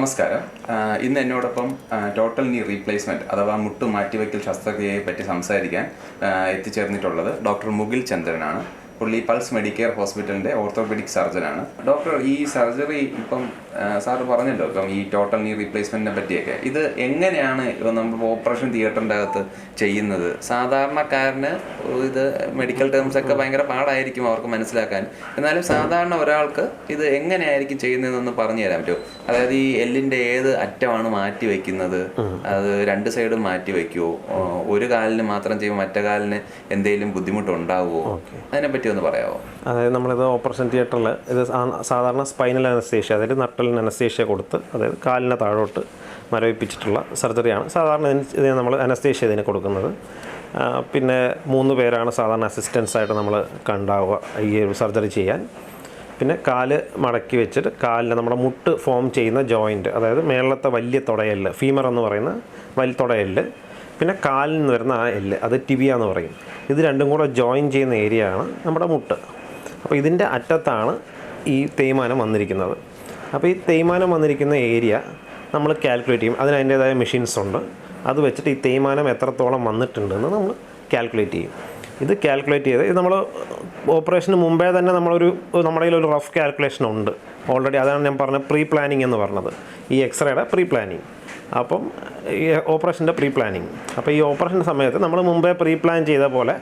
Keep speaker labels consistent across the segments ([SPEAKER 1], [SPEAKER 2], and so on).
[SPEAKER 1] നമസ്കാരം. ഇന്ന് എന്നോടൊപ്പം ടോട്ടൽ നീ റീപ്ലേസ്മെന്റ് അഥവാ മുട്ടു മാറ്റിവെക്കൽ ശസ്ത്രക്രിയയെ പറ്റി സംസാരിക്കാൻ എത്തിച്ചേർന്നിട്ടുള്ളത് ഡോക്ടർ മുകിൽ ചന്ദ്രനാണ്. പുള്ളി പൾസ് മെഡിക്കെയർ ഹോസ്പിറ്റലിന്റെ ഓർത്തോപെഡിക് സർജനാണ്. ഡോക്ടർ ഈ സർജറി ഇപ്പം സാറ് പറഞ്ഞല്ലോ ഇപ്പം ഈ ടോട്ടൽ നീ റീപ്ലേസ്മെന്റിനെ പറ്റിയൊക്കെ. ഇത് എങ്ങനെയാണ് ഇപ്പം നമ്മൾ ഓപ്പറേഷൻ തിയേറ്ററിന്റെ അകത്ത് ചെയ്യുന്നത്? സാധാരണക്കാരന് ഇത് മെഡിക്കൽ ടേംസ് ഒക്കെ ഭയങ്കര പാടായിരിക്കും അവർക്ക് മനസ്സിലാക്കാൻ. എന്നാലും സാധാരണ ഒരാൾക്ക് ഇത് എങ്ങനെയായിരിക്കും ചെയ്യുന്നതെന്ന് പറഞ്ഞു തരാൻ പറ്റുമോ? അതായത് ഈ എല്ലിന്റെ ഏത് അറ്റമാണ് മാറ്റി വെക്കുന്നത് അത് രണ്ട് സൈഡും മാറ്റി വെക്കുമോ ഒരു കാലിന് മാത്രം ചെയ്യുമ്പോൾ മറ്റേ കാലിന് എന്തെങ്കിലും ബുദ്ധിമുട്ടുണ്ടാവുമോ അതിനെപ്പറ്റി ഒന്ന് പറയാമോ
[SPEAKER 2] അതായത് നമ്മളിത് ഓപ്പറേഷൻ തിയേറ്ററിൽ ഇത് സാധാരണ സ്പൈനൽ അനസ്തേഷ്യ അതായത് നട്ടലിന് അനസ്തേഷ്യ കൊടുത്ത് അതായത് കാലിന് താഴോട്ട് മരവിപ്പിച്ചിട്ടുള്ള സർജറിയാണ്. സാധാരണ ഇതിന് നമ്മൾ അനസ്തേഷ്യ ഇതിന് കൊടുക്കുന്നത്. പിന്നെ മൂന്ന് പേരാണ് സാധാരണ അസിസ്റ്റൻസ് ആയിട്ട് നമ്മൾ കണ്ടാവുക ഈ ഒരു സർജറി ചെയ്യാൻ. പിന്നെ കാൽ മടക്കി വെച്ചിട്ട് കാലിൽ നമ്മുടെ മുട്ട് ഫോം ചെയ്യുന്ന ജോയിന്റ് അതായത് മേളത്തെ വലിയ തുടയൽ ഫീമർ എന്ന് പറയുന്ന വലിയ തുടയല്ല് പിന്നെ കാലിൽ നിന്ന് വരുന്ന ആ എല്ല് അത് ടിവിയാന്ന് പറയും. ഇത് രണ്ടും കൂടെ ജോയിൻ ചെയ്യുന്ന ഏരിയ ആണ് നമ്മുടെ മുട്ട്. അപ്പോൾ ഇതിന്റെ അറ്റത്താണ് ഈ തേയ്മാനം വന്നിരിക്കുന്നത്. അപ്പോൾ ഈ തേയ്മാനം വന്നിരിക്കുന്ന ഏരിയ നമ്മൾ കാൽക്കുലേറ്റ് ചെയ്യും. അതിന് അതിന്റേതായ മെഷീൻസ് ഉണ്ട്. അത് വെച്ചിട്ട് ഈ തേയ്മാനം എത്രത്തോളം വന്നിട്ടുണ്ടെന്ന് നമ്മൾ കാൽക്കുലേറ്റ് ചെയ്യും. ഇത് കാൽക്കുലേറ്റ് ചെയ്ത് ഇത് നമ്മൾ ഓപ്പറേഷന് മുമ്പേ തന്നെ നമ്മളൊരു നമ്മുടെ ഒരു റഫ് കാൽക്കുലേഷൻ ഉണ്ട്. ഓൾറെഡി അതാണ് ഞാൻ പറഞ്ഞ പ്രീ പ്ലാനിങ് എന്ന് പറഞ്ഞത്. ഈ എക്സ്റേയുടെ പ്രീ പ്ലാനിങ് അപ്പം ഈ ഓപ്പറേഷന്റെ പ്രീ പ്ലാനിങ് അപ്പോൾ ഈ ഓപ്പറേഷൻ സമയത്ത് നമ്മൾ മുമ്പേ പ്രീ പ്ലാൻ ചെയ്ത പോലെ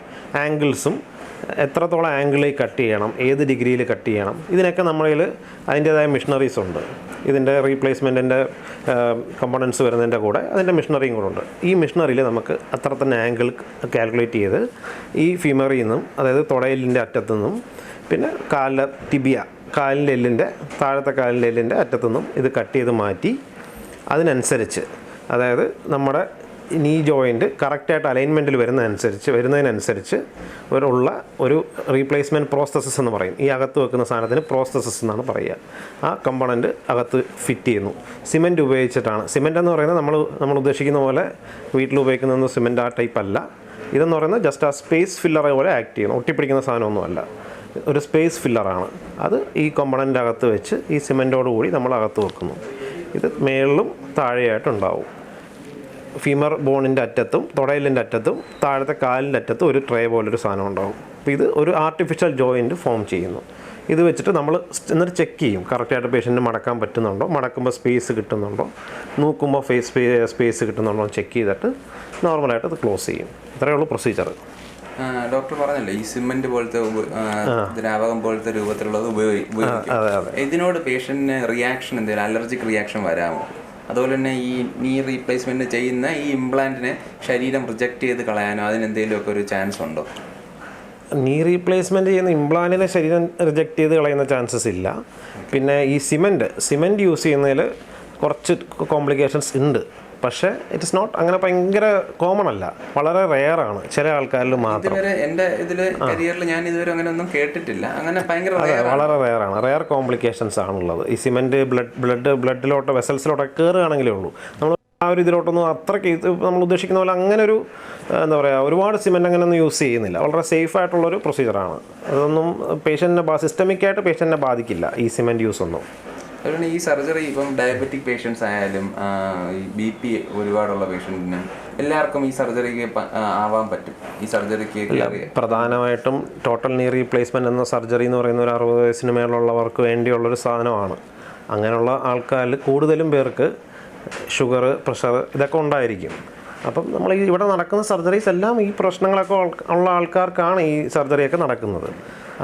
[SPEAKER 2] ആംഗിൾസും എത്രത്തോളം ആംഗിളിൽ കട്ട് ചെയ്യണം ഏത് ഡിഗ്രിയിൽ കട്ട് ചെയ്യണം ഇതിനൊക്കെ നമ്മളിൽ അതിന്റേതായ മിഷണറീസ് ഉണ്ട്. ഇതിന്റെ റീപ്ലേസ്മെന്റിന്റെ കമ്പോണൻസ് വരുന്നതിന്റെ കൂടെ അതിന്റെ മിഷണറിയും കൂടെ ഉണ്ട്. ഈ മിഷണറിയിൽ നമുക്ക് അത്ര തന്നെ ആംഗിൾ കാൽക്കുലേറ്റ് ചെയ്ത് ഈ ഫിമറിൽ നിന്നും അതായത് തുടയലിന്റെ അറ്റത്തു നിന്നും പിന്നെ കാലിലെ ടിബിയ കാലിന്റെ എല്ലിന്റെ താഴത്തെ കാലിന്റെ എല്ലിന്റെ അറ്റത്തു നിന്നും ഇത് കട്ട് ചെയ്ത് മാറ്റി അതിനനുസരിച്ച്. അതായത് നമ്മുടെ നീ ജോയിന്റ് കറക്റ്റായിട്ട് അലൈൻമെന്റിൽ വരുന്നതനുസരിച്ച് വരുന്നതിനനുസരിച്ച് ഉള്ള ഒരു റീപ്ലേസ്മെന്റ് പ്രോസസ്സസ് എന്ന് പറയും. ഈ അകത്ത് വെക്കുന്ന സാധനത്തിന് പ്രോസസ്സസ് എന്നാണ് പറയുക. ആ കമ്പണന്റ് അകത്ത് ഫിറ്റ് ചെയ്യുന്നു. സിമെന്റ് ഉപയോഗിച്ചിട്ടാണ്. സിമെന്റ് എന്ന് പറയുന്നത് നമ്മൾ നമ്മൾ ഉദ്ദേശിക്കുന്ന പോലെ വീട്ടിൽ ഉപയോഗിക്കുന്ന സിമെന്റ് ആ ടൈപ്പ് അല്ല. ഇതെന്ന് പറയുന്നത് ജസ്റ്റ് ആ സ്പേസ് ഫില്ലറെ പോലെ ആക്ട് ചെയ്യുന്നു. ഒട്ടിപ്പിടിക്കുന്ന സാധനമൊന്നുമല്ല ഒരു സ്പേസ് ഫില്ലറാണ് അത് ഈ കൊമ്പണന്റെ അകത്ത് വെച്ച് ഈ സിമെന്റോട് കൂടി നമ്മൾ അകത്ത് വെക്കുന്നു. ഇത് മേളിലും താഴെയായിട്ടുണ്ടാവും. ഫീമർ ബോണിന്റെ അറ്റത്തും തുടയലിന്റെ അറ്റത്തും താഴത്തെ കാലിന്റെ അറ്റത്തും ഒരു ട്രേ പോലൊരു സാധനം ഉണ്ടാവും അപ്പോൾ ഇത് ഒരു ആർട്ടിഫിഷ്യൽ ജോയിന്റ് ഫോം ചെയ്യുന്നു. ഇത് വെച്ചിട്ട് നമ്മൾ എന്നിട്ട് ചെക്ക് ചെയ്യും. കറക്റ്റായിട്ട് പേഷ്യന്റ് മടക്കാൻ പറ്റുന്നുണ്ടോ? മടക്കുമ്പോൾ സ്പേസ് കിട്ടുന്നുണ്ടോ? നോക്കുമ്പോൾ ഫേസ് സ്പേസ് കിട്ടുന്നുണ്ടോ ചെക്ക് ചെയ്തിട്ട് നോർമലായിട്ട് അത് ക്ലോസ് ചെയ്യും. ഇത്രയേ ഉള്ളൂ പ്രൊസീജിയർ
[SPEAKER 1] ഡോക്ടർ പറഞ്ഞല്ലോ ഈ സിമെന്റ് പോലത്തെ ദ്രാവകം പോലത്തെ രൂപത്തിലുള്ളത് ഉപയോഗി- ഉപയോഗിക്കും. ഇതിനോട് പേഷ്യന്റിന് റിയാക്ഷൻ എന്തെങ്കിലും അലർജിക് റിയാക്ഷൻ വരാമോ? അതുപോലെ തന്നെ ഈ നീ റീപ്ലേസ്മെന്റ് ചെയ്യുന്ന ഈ ഇംപ്ലാന്റിനെ ശരീരം റിജക്ട് ചെയ്ത് കളയാനോ അതിനെന്തെങ്കിലും എന്തെങ്കിലുമൊക്കെ ഒരു ചാൻസ് ഉണ്ടോ?
[SPEAKER 2] നീ റീപ്ലേസ്മെന്റ് ചെയ്യുന്ന ഇംപ്ലാന്റിനെ ശരീരം റിജക്റ്റ് ചെയ്ത് കളയുന്ന ചാൻസസ് ഇല്ല. പിന്നെ ഈ സിമെന്റ് സിമെന്റ് യൂസ് ചെയ്യുന്നതിൽ കുറച്ച് കോംപ്ലിക്കേഷൻസ് ഉണ്ട്. പക്ഷേ ഇറ്റ്സ് നോട്ട് അങ്ങനെ ഭയങ്കര കോമൺ അല്ല. വളരെ റെയർ ആണ്. ചില ആൾക്കാരിൽ മാത്രം.
[SPEAKER 1] എന്റെ എന്റെ ഇതിൽ കരിയറിൽ ഞാൻ ഇതുവരെ അങ്ങനെ ഒന്നും കേട്ടിട്ടില്ല. അങ്ങനെ ഭയങ്കര ആണ്.
[SPEAKER 2] വളരെ റെയർ ആണ്. റെയർ കോംപ്ലിക്കേഷൻസ് ആണുള്ളത്. ഈ സിമെന്റ് ബ്ലഡ് ബ്ലഡ് ബ്ലഡിലോട്ട് വെസൽസിലോട്ടൊക്കെ കയറുകയാണെങ്കിലേ ഉള്ളൂ. നമ്മൾ ആ ഒരു ഇതിലോട്ടൊന്നും അത്രയ്ക്ക് നമ്മൾ ഉദ്ദേശിക്കുന്ന പോലെ അങ്ങനെ ഒരു എന്താ പറയുക ഒരുപാട് സിമെന്റ് അങ്ങനെ ഒന്നും യൂസ് ചെയ്യുന്നില്ല. വളരെ സേഫ് ആയിട്ടുള്ളൊരു പ്രൊസീജിയറാണ് അതൊന്നും പേഷ്യന്റിനെ സിസ്റ്റമിക്കായിട്ട് പേഷ്യന്റിനെ ബാധിക്കില്ല ഈ സിമെന്റ് യൂസ് ഒന്നും.
[SPEAKER 1] അതുപോലെ ഈ സർജറി ഇപ്പം ഡയബറ്റിക് പേഷ്യൻസ് ആയാലും ഈ ബി പി ഒരുപാടുള്ള പേഷ്യന്റിന് എല്ലാവർക്കും ഈ സർജറിക്ക് ആവാൻ പറ്റും. ഈ സർജറിക്ക്
[SPEAKER 2] പ്രധാനമായിട്ടും ടോട്ടൽ നീ റീപ്ലേസ്മെന്റ് എന്ന സർജറി എന്ന് പറയുന്ന ഒരു അറുപത് വയസ്സിന് മേലുള്ളവർക്ക് വേണ്ടിയുള്ളൊരു സാധനമാണ്. അങ്ങനെയുള്ള ആൾക്കാരിൽ കൂടുതലും പേർക്ക് ഷുഗർ പ്രഷർ ഇതൊക്കെ ഉണ്ടായിരിക്കും. അപ്പം നമ്മൾ ഈ ഇവിടെ നടക്കുന്ന സർജറീസ് എല്ലാം ഈ പ്രശ്നങ്ങളൊക്കെ ഉള്ള ആൾക്കാർക്കാണ് ഈ സർജറിയൊക്കെ നടക്കുന്നത്.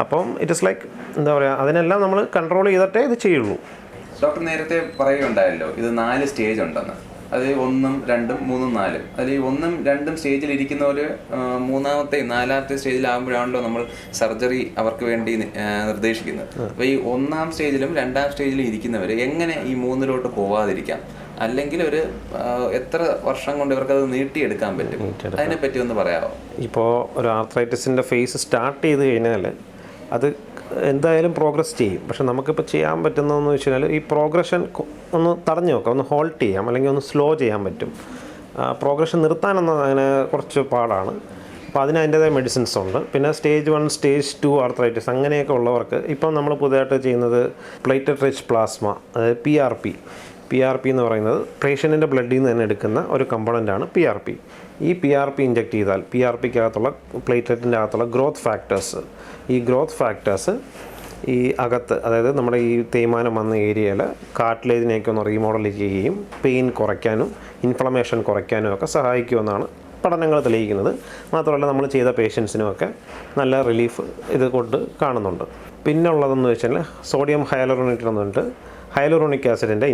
[SPEAKER 2] അപ്പം ഇറ്റ് ഇസ് ലൈക്ക് എന്താ പറയുക അതിനെല്ലാം നമ്മൾ കൺട്രോൾ ചെയ്തിട്ടേ ഇത് ചെയ്യുള്ളൂ.
[SPEAKER 1] ഡോക്ടർ നേരത്തെ പറയുകയുണ്ടായല്ലോ ഇത് നാല് സ്റ്റേജ് ഉണ്ടെന്ന്. അത് ഒന്നും രണ്ടും മൂന്നും നാലും. അതിൽ ഒന്നും രണ്ടും സ്റ്റേജിൽ ഇരിക്കുന്നവർ മൂന്നാമത്തെ നാലാമത്തെ സ്റ്റേജിലാകുമ്പോഴാണല്ലോ നമ്മൾ സർജറി അവർക്ക് വേണ്ടി നിർദ്ദേശിക്കുന്നത്. അപ്പോൾ ഈ ഒന്നാം സ്റ്റേജിലും രണ്ടാം സ്റ്റേജിലും ഇരിക്കുന്നവർ എങ്ങനെ ഈ മൂന്നിലോട്ട് പോവാതിരിക്കാം? അല്ലെങ്കിൽ ഒരു എത്ര വർഷം കൊണ്ട് ഇവർക്കത് നീട്ടിയെടുക്കാൻ പറ്റും? അതിനെപ്പറ്റി ഒന്ന് പറയാമോ
[SPEAKER 2] ഇപ്പോൾ ഒരു ആർത്രൈറ്റിസിന്റെ ഫേസ് സ്റ്റാർട്ട് ചെയ്ത് കഴിഞ്ഞാൽ അത് എന്തായാലും പ്രോഗ്രസ് ചെയ്യും. പക്ഷെ നമുക്കിപ്പോൾ ചെയ്യാൻ പറ്റുന്നതെന്ന് വെച്ച് കഴിഞ്ഞാൽ ഈ പ്രോഗ്രഷൻ ഒന്ന് തടഞ്ഞു നോക്കാം. ഒന്ന് ഹോൾട്ട് ചെയ്യാം. അല്ലെങ്കിൽ ഒന്ന് സ്ലോ ചെയ്യാൻ പറ്റും. പ്രോഗ്രഷൻ നിർത്താനൊന്നും അങ്ങനെ കുറച്ച് പാടാണ്. അപ്പോൾ അതിന് അതിന്റേതായ മെഡിസിൻസ് ഉണ്ട്. പിന്നെ stage one stage two arthritis അങ്ങനെയൊക്കെ ഉള്ളവർക്ക് ഇപ്പം നമ്മൾ പുതിയതായിട്ട് ചെയ്യുന്നത് പ്ലേറ്റഡ് റിച്ച് പ്ലാസ്മ അതായത് P R P P R P എന്ന് പറയുന്നത് പേഷ്യന്റിന്റെ ബ്ലഡിൽ നിന്ന് തന്നെ എടുക്കുന്ന ഒരു കമ്പണന്റാണ് പി ആർ പി ഈ പി ആർ പി ഇഞ്ചെക്ട് ചെയ്താൽ പി ആർ പിക്ക് അകത്തുള്ള പ്ലേറ്റ്ലെറ്റിന്റെ അകത്തുള്ള ഗ്രോത്ത് ഫാക്ടേഴ്സ് ഈ ഗ്രോത്ത് ഫാക്ടേഴ്സ് ഈ അകത്ത് അതായത് നമ്മുടെ ഈ തേയ്മാനം വന്ന ഏരിയയിൽ കാട്ടിലേതിനെയൊക്കെ ഒന്ന് റീമോഡൽ ചെയ്യുകയും പെയിൻ കുറയ്ക്കാനും ഇൻഫ്ലമേഷൻ കുറയ്ക്കാനും ഒക്കെ സഹായിക്കുമെന്നാണ് പഠനങ്ങൾ തെളിയിക്കുന്നത്. മാത്രമല്ല നമ്മൾ ചെയ്ത പേഷ്യൻസിനുമൊക്കെ നല്ല റിലീഫ് ഇത് കൊണ്ട് കാണുന്നുണ്ട്. പിന്നെ ഉള്ളതെന്ന് വെച്ചാൽ സോഡിയം ഹയലറോണേറ്റ് എന്ന് ഹയലറോണിക് ആസിഡിന്റെ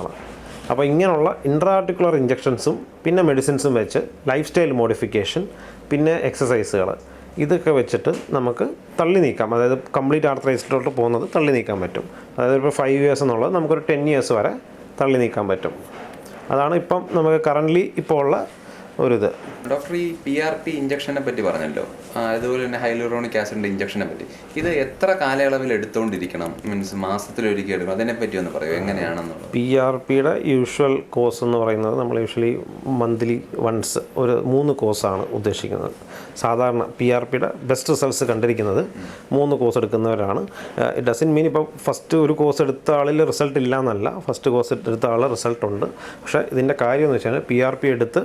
[SPEAKER 2] ആണ്. അപ്പോൾ ഇങ്ങനെയുള്ള ഇൻട്രാർട്ടിക്കുലർ ഇഞ്ചക്ഷൻസും പിന്നെ മെഡിസിൻസും വെച്ച് ലൈഫ് സ്റ്റൈൽ മോഡിഫിക്കേഷൻ പിന്നെ എക്സസൈസുകൾ ഇതൊക്കെ വെച്ചിട്ട് നമുക്ക് തള്ളി നീക്കാം. അതായത് കംപ്ലീറ്റ് ആർത്രൈസിലോട്ട് പോകുന്നത് തള്ളി നീക്കാൻ പറ്റും. അതായത് ഇപ്പോൾ ഫൈവ് ഇയേഴ്സ് എന്നുള്ളത് നമുക്കൊരു ടെൻ ഇയേഴ്സ് വരെ തള്ളി നീക്കാൻ പറ്റും. അതാണ് ഇപ്പം നമുക്ക് കറന്റ്ലി ഇപ്പോൾ ഉള്ള ഒരിത്.
[SPEAKER 1] ഡോക്ടർ ഈ പി ആർ പി ഇഞ്ചക്ഷനെ പറ്റി പറഞ്ഞല്ലോ. അതുപോലെ തന്നെ ഹൈലൂറോണിക് ആസിഡിന്റെ ഇഞ്ചക്ഷനെ പറ്റി. ഇത് എത്ര കാലയളവിൽ എടുത്തുകൊണ്ടിരിക്കണം മീൻസ് മാസത്തിലൊരിക്കൽ എടുക്കും അതിനെ പറ്റി ഒന്ന് പറയൂ എങ്ങനെയാണെന്നുള്ളത്.
[SPEAKER 2] പി ആർ പിയുടെ യൂഷ്വൽ കോഴ്സ് എന്ന് പറയുന്നത് നമ്മൾ യൂഷ്വലി മന്ത്ലി വൺസ് ഒരു മൂന്ന് കോഴ്സാണ് ഉദ്ദേശിക്കുന്നത്. സാധാരണ പി ആർ പിയുടെ ബെസ്റ്റ് റിസൾട്ട്സ് കണ്ടിരിക്കുന്നത് മൂന്ന് കോഴ്സ് എടുക്കുന്നവരാണ്. ഇറ്റ് ഡസൻ മീൻ ഇപ്പോൾ ഫസ്റ്റ് ഒരു കോഴ്സ് എടുത്ത ആളിൽ റിസൾട്ട് ഇല്ല എന്നല്ല. ഫസ്റ്റ് കോഴ്സ് എടുത്ത ആൾ റിസൾട്ട് ഉണ്ട്. പക്ഷേ ഇതിന്റെ കാര്യം എന്ന് വെച്ചാൽ പി ആർ പി എടുത്ത്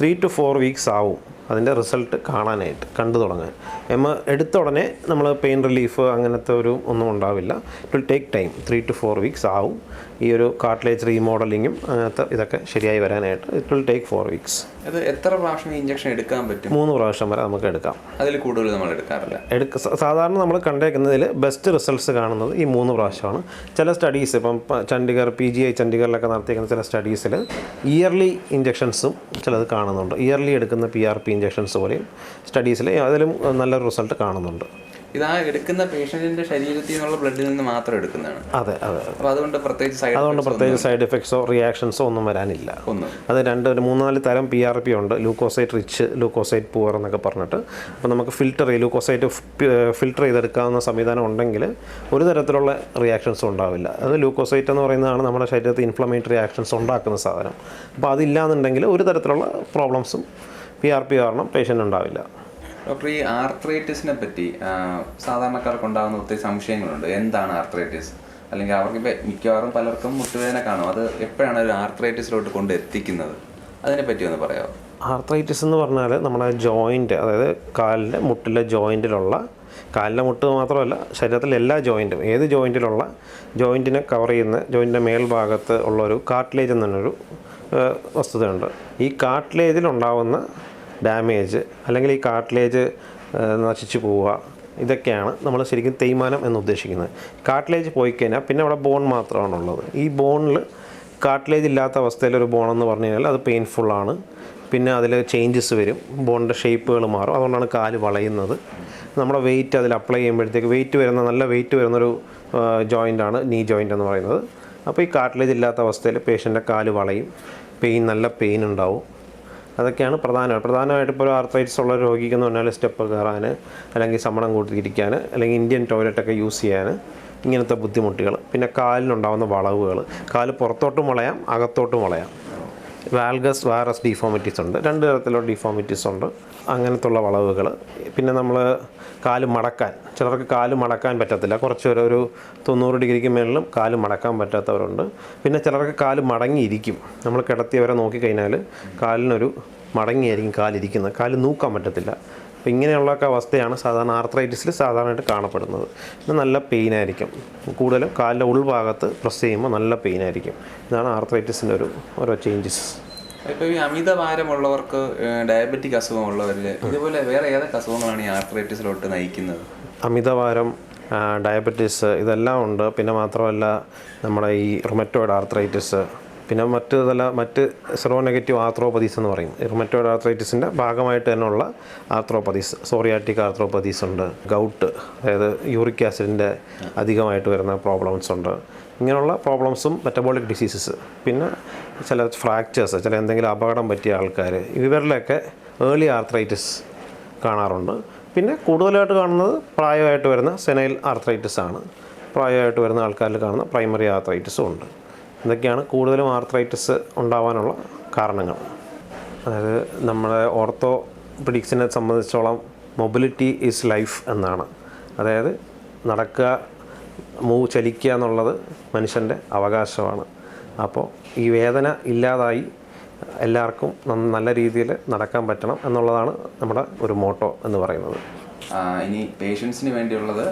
[SPEAKER 2] ത്രീ ടു ഫോർ വീക്സ് ആവും. അതിന്റെ റിസൾട്ട് കാണാനായിട്ട് കണ്ടു തുടങ്ങാൻ. എമ്മ എടുത്ത ഉടനെ നമ്മൾ പെയിൻ റിലീഫ് അങ്ങനത്തെ ഒരു ഒന്നും ഉണ്ടാവില്ല. It will take time three two four weeks ആവും. ഈ ഒരു കാർട്ടിലേജ് റീമോഡലിങ്ങും അങ്ങനത്തെ ഇതൊക്കെ ശരിയായി വരാനായിട്ട് it will take four weeks
[SPEAKER 1] അത് എത്ര പ്രാവശ്യം ഇഞ്ചക്ഷൻ എടുക്കാൻ പറ്റും?
[SPEAKER 2] മൂന്ന് പ്രാവശ്യം വരെ നമുക്ക് എടുക്കാം.
[SPEAKER 1] അതിൽ കൂടുതൽ നമ്മൾ എടുക്കാറില്ല.
[SPEAKER 2] എടുക്ക സാധാരണ നമ്മൾ കണ്ടേക്കുന്നതിൽ ബെസ്റ്റ് റിസൾട്ട്സ് കാണുന്നത് ഈ മൂന്ന് പ്രാവശ്യമാണ്. ചില സ്റ്റഡീസ് ഇപ്പം Chandigarh Chandigarh P G I ചണ്ഡീഗഡിലൊക്കെ നടത്തിയിരിക്കുന്ന ചില സ്റ്റഡീസിൽ ഇയർലി ഇഞ്ചക്ഷൻസും ചിലത് കാണുന്നുണ്ട്. ഇയർലി എടുക്കുന്ന പി ആർ പി ഇഞ്ചക്ഷൻസ് പോലെയും സ്റ്റഡീസിൽ അതിലും നല്ലൊരു റിസൾട്ട് കാണുന്നുണ്ട്.
[SPEAKER 1] ഇത് ആ എടുക്കുന്ന പേഷ്യന്റിന്റെ ശരീരത്തിൽ നിന്നുള്ള ബ്ലഡിൽ നിന്ന് മാത്രം എടുക്കുന്നതാണ്.
[SPEAKER 2] അതെ അതെ
[SPEAKER 1] അപ്പോൾ അതുകൊണ്ട് പ്രത്യേകിച്ച് സൈഡ്
[SPEAKER 2] അതുകൊണ്ട് പ്രത്യേകിച്ച് സൈഡ് എഫക്ട്സോ റിയാക്ഷൻസോ ഒന്നും വരാനില്ല.
[SPEAKER 1] ഒന്നും.
[SPEAKER 2] അത് രണ്ട് ഒരു മൂന്നാൽ തരം പി ആർ പി ഉണ്ട്. ലൂക്കോസൈറ്റ് റിച്ച് ലൂക്കോസൈറ്റ് പുവർ എന്നൊക്കെ പറഞ്ഞിട്ട്. അപ്പോൾ നമുക്ക് ഫിൽറ്റർ ചെയ്ത് ലൂക്കോസൈറ്റ് ഫിൽട്ടർ ചെയ്തെടുക്കാവുന്ന സംവിധാനം ഉണ്ടെങ്കിൽ ഒരു തരത്തിലുള്ള റിയാക്ഷൻസും ഉണ്ടാവില്ല. അത് ലൂക്കോസൈറ്റ് എന്ന് പറയുന്നതാണ് നമ്മുടെ ശരീരത്തിൽ ഇൻഫ്ലമേറ്ററി റിയാക്ഷൻസ് ഉണ്ടാക്കുന്ന സാധനം. അപ്പോൾ അതില്ലാന്നുണ്ടെങ്കിൽ ഒരു തരത്തിലുള്ള പ്രോബ്ലംസും പി ആർ പി കാരണം പേഷ്യന്റ് ഉണ്ടാവില്ല.
[SPEAKER 1] ഡോക്ടർ ഈ ആർത്രൈറ്റിസിനെ പറ്റി സാധാരണക്കാർക്ക് ഉണ്ടാകുന്ന ഒത്തിരി സംശയങ്ങളുണ്ട്. എന്താണ് ആർത്രൈറ്റിസ്? അല്ലെങ്കിൽ അവർക്ക് മിക്കവാറും പലർക്കും മുട്ടുവേദന കാണും. അത് എപ്പോഴാണ് ഒരു ആർത്രൈറ്റിസിലോട്ട് കൊണ്ട് എത്തിക്കുന്നത്? അതിനെ പറ്റി ഒന്ന് പറയാമോ?
[SPEAKER 2] ആർത്രൈറ്റിസ് എന്ന് പറഞ്ഞാൽ നമ്മുടെ ജോയിന്റ് അതായത് കാലിന്റെ മുട്ടിലെ ജോയിന്റിലുള്ള കാലിലെ മുട്ട് മാത്രമല്ല ശരീരത്തിലെ എല്ലാ ജോയിന്റും ഏത് ജോയിന്റിലുള്ള ജോയിന്റിനെ കവർ ചെയ്യുന്ന ജോയിന്റിന്റെ മേൽഭാഗത്ത് ഉള്ളൊരു കാർട്ടിലേജ് എന്നൊരു വസ്തുതയുണ്ട്. ഈ കാർട്ടിലേജിലുണ്ടാവുന്ന ഡാമേജ് അല്ലെങ്കിൽ ഈ കാർട്ടിലേജ് നശിച്ചു പോവുക ഇതൊക്കെയാണ് നമ്മൾ ശരിക്കും തേയ്മാനം എന്ന് ഉദ്ദേശിക്കുന്നത്. കാർട്ടിലേജ് പോയി കഴിഞ്ഞാൽ പിന്നെ അവിടെ ബോൺ മാത്രമാണുള്ളത്. ഈ ബോണിൽ കാർട്ടിലേജ് ഇല്ലാത്ത അവസ്ഥയിൽ ഒരു ബോൺ എന്ന് പറഞ്ഞു കഴിഞ്ഞാൽ അത് പെയിൻഫുള്ളാണ് പിന്നെ അതിൽ ചേഞ്ചസ് വരും. ബോണിന്റെ ഷേപ്പുകൾ മാറും. അതുകൊണ്ടാണ് കാൽ വളയുന്നത്. നമ്മുടെ വെയിറ്റ് അതിൽ അപ്ലൈ ചെയ്യുമ്പോഴത്തേക്ക് വെയിറ്റ് വരുന്ന നല്ല വെയിറ്റ് വരുന്നൊരു ജോയിന്റാണ് നീ ജോയിന്റ് എന്ന് പറയുന്നത്. അപ്പോൾ ഈ കാർട്ടിലേജ് ഇല്ലാത്ത അവസ്ഥയിൽ പേഷ്യന്റെ കാൽ വളയും. പെയിൻ നല്ല പെയിൻ ഉണ്ടാവും. അതൊക്കെയാണ് പ്രധാനമായിട്ട് പ്രധാനമായിട്ട് ഇപ്പോൾ ആർത്തൈറ്റ്സ് ഉള്ള രോഗിക്ക് എന്ന് പറഞ്ഞാൽ സ്റ്റെപ്പ് കയറാൻ അല്ലെങ്കിൽ ശമണം കൂട്ടിയിരിക്കാൻ അല്ലെങ്കിൽ ഇന്ത്യൻ ടോയ്ലറ്റൊക്കെ യൂസ് ചെയ്യാൻ ഇങ്ങനത്തെ ബുദ്ധിമുട്ടുകൾ പിന്നെ കാലിനുണ്ടാകുന്ന വളവുകൾ കാൽ പുറത്തോട്ടും വളയാം അകത്തോട്ടും വളയാം വാൽഗസ് വാറസ് ഡിഫോമിറ്റീസ് ഉണ്ട്. രണ്ട് തരത്തിലുള്ള ഡിഫോമിറ്റീസ് ഉണ്ട്. അങ്ങനത്തുള്ള വളവുകൾ. പിന്നെ നമ്മൾ കാൽ മടക്കാൻ. ചിലർക്ക് കാൽ മടക്കാൻ പറ്റത്തില്ല. കുറച്ച് ഒരു തൊണ്ണൂറ് ഡിഗ്രിക്ക് മേളിലും കാൽ മടക്കാൻ പറ്റാത്തവരുണ്ട്. പിന്നെ ചിലർക്ക് കാൽ മടങ്ങിയിരിക്കും. നമ്മൾ കിടത്തിയവരെ നോക്കിക്കഴിഞ്ഞാൽ കാലിനൊരു മടങ്ങിയായിരിക്കും കാലിരിക്കുന്നത്. കാൽ നൂക്കാൻ പറ്റത്തില്ല. അപ്പോൾ ഇങ്ങനെയുള്ളൊക്കെ അവസ്ഥയാണ് സാധാരണ ആർത്രൈറ്റിസിൽ സാധാരണയായിട്ട് കാണപ്പെടുന്നത്. പിന്നെ നല്ല പെയിൻ ആയിരിക്കും. കൂടുതലും കാലിന്റെ ഉൾഭാഗത്ത് പ്രസ് ചെയ്യുമ്പോൾ നല്ല പെയിൻ ആയിരിക്കും. ഇതാണ് ആർത്രൈറ്റിസിന്റെ ഒരു ഓരോ ചേഞ്ചസ്
[SPEAKER 1] ഇപ്പോൾ ഈ അമിത ഭാരമുള്ളവർക്ക് ഡയബറ്റിക് അസുഖമുള്ളവരിൽ ഇതുപോലെ വേറെ ഏതൊക്കെ അസുഖങ്ങളാണ് ഈ ആർത്രൈറ്റിസിലോട്ട് നയിക്കുന്നത്?
[SPEAKER 2] അമിതഭാരം ഭാരം ഡയബറ്റീസ് ഇതെല്ലാം ഉണ്ട്. പിന്നെ മാത്രമല്ല നമ്മുടെ ഈ റൊമറ്റോയിഡ് ആർത്രൈറ്റിസ് പിന്നെ മറ്റ് തല മറ്റ് സെറോ നെഗറ്റീവ് ആർത്രോപ്പതീസ് എന്ന് പറയും. റൊമറ്റോയിഡ് ആർത്രൈറ്റിസിന്റെ ഭാഗമായിട്ട് തന്നെയുള്ള ആർത്രോപ്പതീസ് സോറിയാറ്റിക് ആർത്രോപ്പതീസ് ഉണ്ട്. ഗൗട്ട് അതായത് യൂറിക് ആസിഡിന്റെ അധികമായിട്ട് വരുന്ന പ്രോബ്ലംസ് ഉണ്ട്. ഇങ്ങനെയുള്ള പ്രോബ്ലംസും മെറ്റബോളിക് ഡിസീസസ് പിന്നെ ചില ഫ്രാക്ചേഴ്സ് ചില എന്തെങ്കിലും അപകടം പറ്റിയ ആൾക്കാർ ഇവരിലൊക്കെ ഏർലി ആർത്രൈറ്റിസ് കാണാറുണ്ട്. പിന്നെ കൂടുതലായിട്ട് കാണുന്നത് പ്രായമായിട്ട് വരുന്ന സെനൈൽ ആർത്രൈറ്റിസ് ആണ്. പ്രായമായിട്ട് വരുന്ന ആൾക്കാരിൽ കാണുന്ന പ്രൈമറി ആർത്രൈറ്റിസും ഉണ്ട്. ഇതൊക്കെയാണ് കൂടുതലും ആർത്രൈറ്റിസ് ഉണ്ടാവാനുള്ള കാരണങ്ങൾ. അതായത് നമ്മുടെ ഓർത്തോ പിഡിക്സിനെ സംബന്ധിച്ചോളം മൊബിലിറ്റി ഈസ് ലൈഫ് എന്നാണ്. അതായത് നടക്കുക മൂവ് ചലിക്കുക എന്നുള്ളത് മനുഷ്യന്റെ അവകാശമാണ്. അപ്പോൾ ഈ വേദന ഇല്ലാതായി എല്ലാവർക്കും നല്ല രീതിയിൽ നടക്കാൻ പറ്റണം എന്നുള്ളതാണ് നമ്മുടെ ഒരു മോട്ടോ എന്ന് പറയുന്നത്.
[SPEAKER 1] ഇനി പേഷ്യൻസിന് വേണ്ടിയുള്ളത്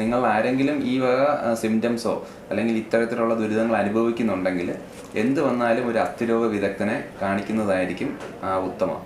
[SPEAKER 1] നിങ്ങൾ ആരെങ്കിലും ഈ വക സിംറ്റംസോ അല്ലെങ്കിൽ ഇത്തരത്തിലുള്ള ദുരിതങ്ങൾ അനുഭവിക്കുന്നുണ്ടെങ്കിൽ എന്ത് വന്നാലും ഒരു അസ്ഥിരോഗ വിദഗ്ധനെ കാണിക്കുന്നതായിരിക്കും ഉത്തമം.